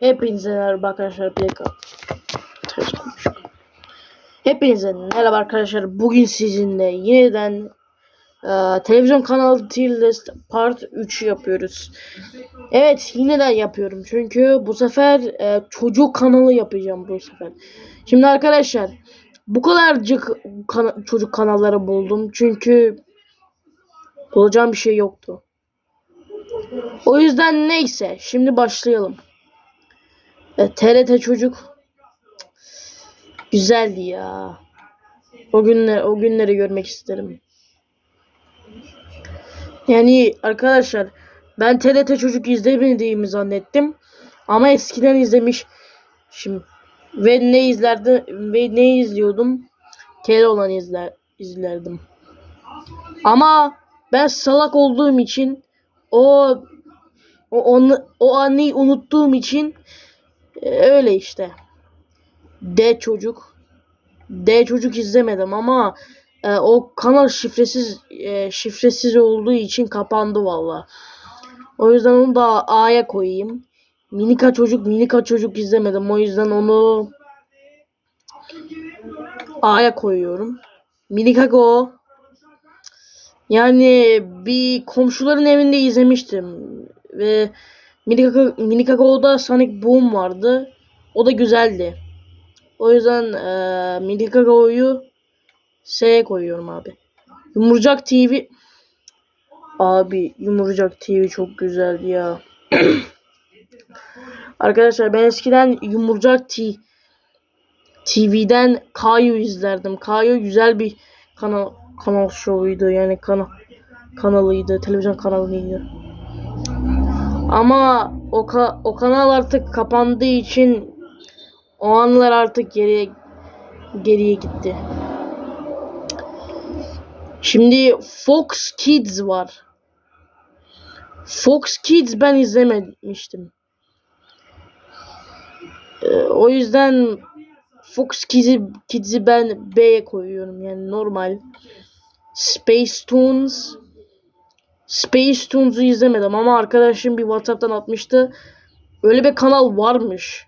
Hepinize merhaba arkadaşlar. Bir. Hepinize merhaba arkadaşlar. Bugün sizinle yeniden e, televizyon kanalı Tier Part 3 yapıyoruz. Evet yeniden yapıyorum. Çünkü bu sefer e, çocuk kanalı yapacağım bu sefer. Şimdi arkadaşlar bu kadarcık kana- çocuk kanalları buldum. Çünkü bulacağım bir şey yoktu. O yüzden neyse şimdi başlayalım. E, TRT çocuk güzeldi ya. O günler o günleri görmek isterim. Yani arkadaşlar ben TRT çocuk izlemediğimi zannettim. Ama eskiden izlemiş. Şimdi ve ne izlerdi ve ne izliyordum? Keloğlan izler izlerdim. Ama ben salak olduğum için o o onu o anneyi unuttuğum için öyle işte. D çocuk. D çocuk izlemedim ama e, o kanal şifresiz e, şifresiz olduğu için kapandı valla. O yüzden onu da A'ya koyayım. Minika çocuk, Minika çocuk izlemedim. O yüzden onu A'ya koyuyorum. Minika Go. Yani bir komşuların evinde izlemiştim. Ve Minika, Minika Go'da Sonic Boom vardı. O da güzeldi. O yüzden eee Minika Go'yu S'ye koyuyorum abi. Yumurcak TV Abi Yumurcak TV çok güzeldi ya. Arkadaşlar ben eskiden Yumurcak T TV'den Kayu izlerdim. Kayu güzel bir kanal kanal şovuydu. Yani kanal kanalıydı. Televizyon kanalıydı. Ama o, ka- o kanal artık kapandığı için o anlar artık geriye geriye gitti. Şimdi Fox Kids var. Fox Kids ben izlememiştim. Ee, o yüzden Fox Kids'i Kids'i ben B'ye koyuyorum yani normal. Space Toons Space Toons'u izlemedim ama arkadaşım bir WhatsApp'tan atmıştı. Öyle bir kanal varmış.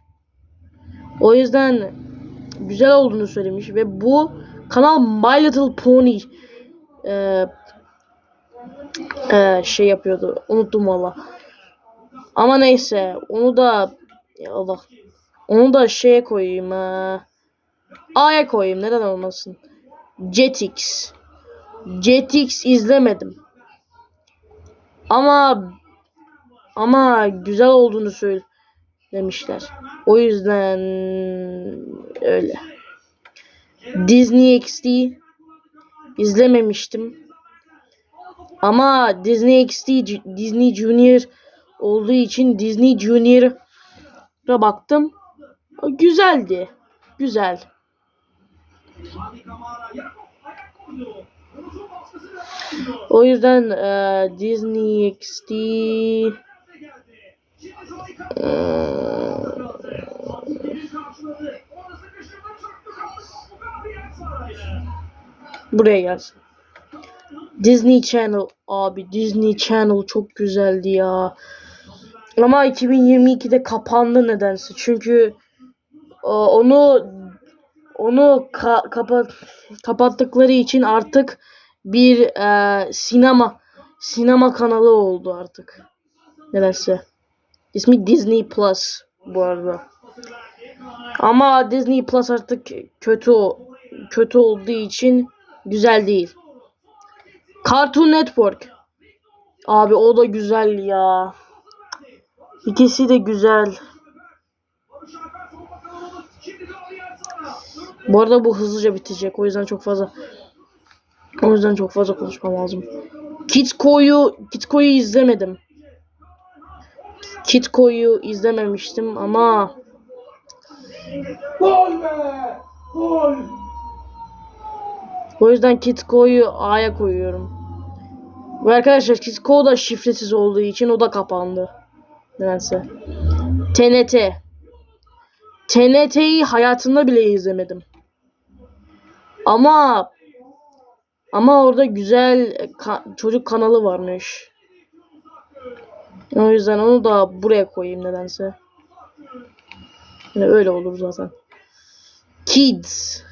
O yüzden güzel olduğunu söylemiş ve bu kanal My Little Pony e, e, şey yapıyordu. Unuttum valla. Ama neyse onu da ya Allah onu da şeye koyayım. E, A'ya koyayım. Neden olmasın? Jetix. Jetix izlemedim. Ama ama güzel olduğunu söylemişler. O yüzden öyle. Disney XD izlememiştim. Ama Disney XD Disney Junior olduğu için Disney Junior'a baktım. O güzeldi. Güzel. O yüzden e, Disney XD e, buraya gelsin. Disney Channel abi Disney Channel çok güzeldi ya. Ama 2022'de kapandı nedense. Çünkü e, onu onu ka- kapat kapattıkları için artık bir e, sinema sinema kanalı oldu artık. Nedense. İsmi Disney Plus bu arada. Ama Disney Plus artık kötü kötü olduğu için güzel değil. Cartoon Network. Abi o da güzel ya. İkisi de güzel. Bu arada bu hızlıca bitecek. O yüzden çok fazla o yüzden çok fazla konuşmam lazım. Kitco'yu Kitco'yu izlemedim. Kitco'yu izlememiştim ama Gol be! Gol! o yüzden Kitco'yu A'ya koyuyorum. Ve arkadaşlar Kitco da şifresiz olduğu için o da kapandı. Nedense. TNT. TNT'yi hayatımda bile izlemedim. Ama ama orada güzel ka- çocuk kanalı varmış. O yüzden onu da buraya koyayım nedense. Yani öyle olur zaten. Kids.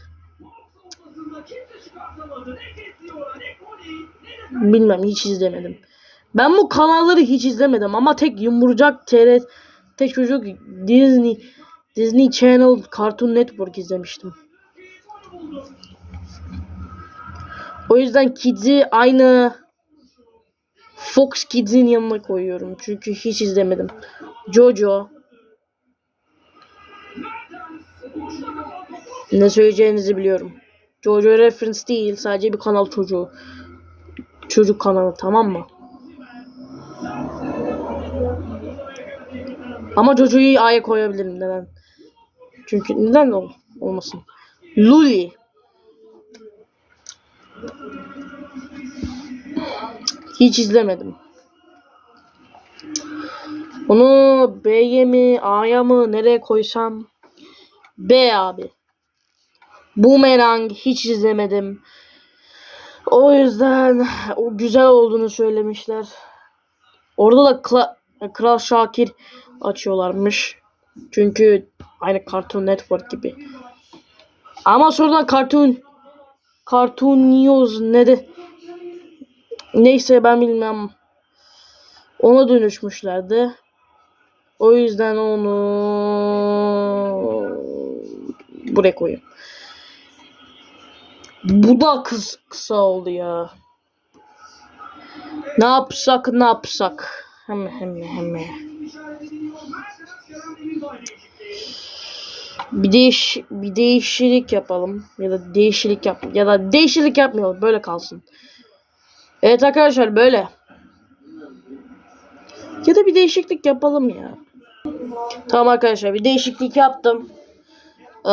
Bilmem hiç izlemedim. Ben bu kanalları hiç izlemedim ama tek yumurcak TRT tek çocuk Disney Disney Channel Cartoon Network izlemiştim. O yüzden Kids'i aynı Fox Kids'in yanına koyuyorum. Çünkü hiç izlemedim. Jojo. Ne söyleyeceğinizi biliyorum. Jojo reference değil. Sadece bir kanal çocuğu. Çocuk kanalı tamam mı? Ama Jojo'yu A'ya koyabilirim. Neden? Çünkü neden ol olmasın? Luli. Hiç izlemedim. Onu B'ye mi A'ya mı nereye koysam? B abi. Boomerang hiç izlemedim. O yüzden o güzel olduğunu söylemişler. Orada da Kla- Kral Şakir açıyorlarmış. Çünkü aynı Cartoon Network gibi. Ama sonradan Cartoon Cartoon News ne de neyse ben bilmem. Ona dönüşmüşlerdi. O yüzden onu buraya koyayım. Bu da kıs kısa oldu ya. Ne yapsak ne yapsak. Hemen hemen hemen. Bir değiş bir değişiklik yapalım ya da değişiklik yap ya da değişiklik yapmayalım böyle kalsın. Evet arkadaşlar böyle. Ya da bir değişiklik yapalım ya. Tamam arkadaşlar bir değişiklik yaptım. Ee,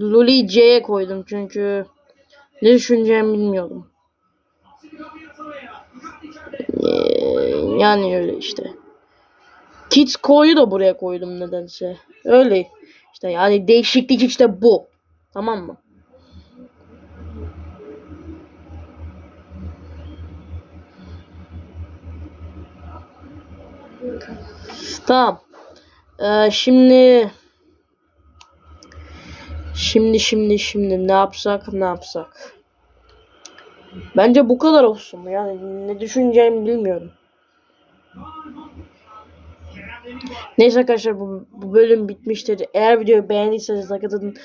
Luli C'ye koydum çünkü ne düşüneceğimi bilmiyordum. Ee, yani öyle işte. Kids Co'yu da buraya koydum nedense. Öyle işte yani değişiklik işte bu. Tamam mı? Tamam. Ee, şimdi şimdi şimdi şimdi ne yapsak ne yapsak. Bence bu kadar olsun. Yani ne düşüneceğimi bilmiyorum. Neyse arkadaşlar bu, bu bölüm bitmiştir. Eğer videoyu beğendiyseniz like atın.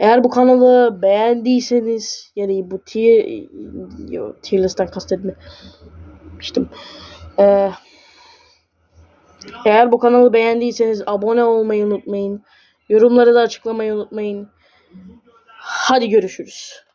Eğer bu kanalı beğendiyseniz yani bu tier tier listeden kastetmiştim. Ee, eğer bu kanalı beğendiyseniz abone olmayı unutmayın. Yorumları da açıklamayı unutmayın. Hadi görüşürüz.